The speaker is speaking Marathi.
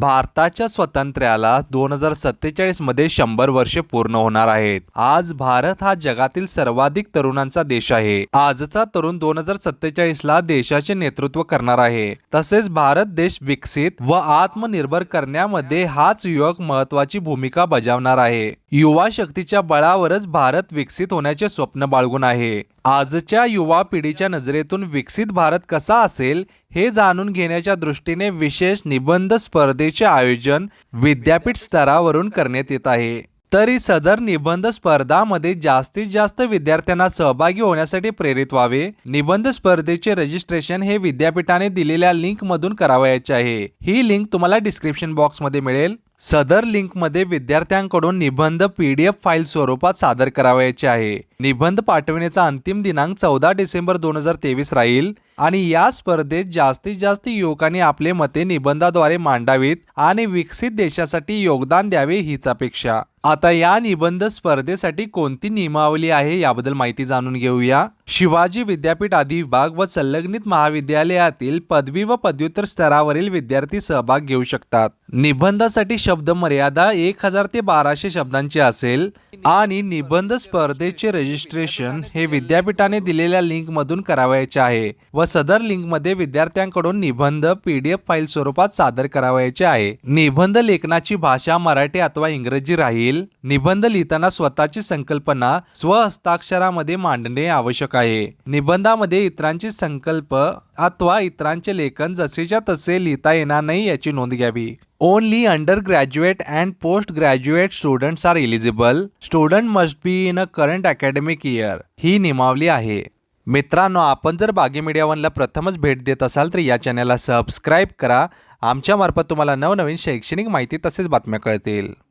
भारताच्या स्वातंत्र्याला दोन हजार सत्तेचाळीसमध्ये शंभर वर्षे पूर्ण होणार आहेत. आज भारत हा जगातील सर्वाधिक तरुणांचा देश आहे. आजचा तरुण दोन हजार सत्तेचाळीसला देशाचे नेतृत्व करणार आहे. तसेच भारत देश विकसित व आत्मनिर्भर करण्यामध्ये हाच युवक महत्वाची भूमिका बजावणार आहे. युवा शक्तीच्या बळावरच भारत विकसित होण्याचे स्वप्न बाळगून आहे. आजच्या युवा पिढीच्या नजरेतून विकसित भारत कसा असेल हे जाणून घेण्याच्या दृष्टीने विशेष निबंध स्पर्धेचे आयोजन विद्यापीठ स्तरावरून करण्यात येत आहे. तरी सदर निबंध स्पर्धामध्ये जास्तीत जास्त विद्यार्थ्यांना सहभागी होण्यासाठी प्रेरित व्हावे. निबंध स्पर्धेचे रजिस्ट्रेशन हे विद्यापीठाने दिलेल्या लिंक मधून करावयाचे आहे. ही लिंक तुम्हाला डिस्क्रिप्शन बॉक्समध्ये मिळेल. सदर लिंकमध्ये विद्यार्थ्यांकडून निबंध पीडीएफ फाईल स्वरूपात सादर करावयाचे आहे. निबंध पाठविण्याचा अंतिम दिनांक चौदा डिसेंबर दोन हजार तेवीस राहील आणि या स्पर्धेत जास्तीत जास्त युवकांनी आपले मते निबंधाद्वारे मांडावीत आणि विकसित देशासाठी योगदान द्यावे हीच अपेक्षा. आता या निबंध स्पर्धेसाठी कोणती नियमावली आहे याबद्दल माहिती जाणून घेऊया. शिवाजी विद्यापीठ आदी विभाग व संलग्नित महाविद्यालयातील पदवी व पदव्युत्तर स्तरावरील विद्यार्थी सहभाग घेऊ शकतात. निबंधासाठी शब्द मर्यादा एक हजार ते बाराशे शब्दांची असेल आणि निबंध स्पर्धेचे रजिस्ट्रेशन हे विद्यापीठाने दिलेल्या लिंक मधून करावयाचे आहे व सदर लिंकमध्ये विद्यार्थ्यांकडून निबंध पीडीएफ फाईल स्वरूपात सादर करावयाचे आहे. निबंध लेखनाची भाषा मराठी अथवा इंग्रजी राहील. निबंध लिहिताना स्वतःची संकल्पना स्वहस्ताक्षरामध्ये मांडणे आवश्यक आहे. निबंधामध्ये इतरांची संकल्प अथवा इतरांचे लेखन जसेच्या तसे लिहिता येणार नाही याची नोंद घ्यावी. Only under graduate and post graduate students are eligible student must be in a current academic year ही नियमावली आहे. मित्रांनो आपण जर बागे मीडिया वनला प्रथमच भेट देत असाल तर या चॅनलला सबस्क्राईब करा. आमच्यामार्फत तुम्हाला नवनवीन शैक्षणिक माहिती तसेच बातम्या कळतील.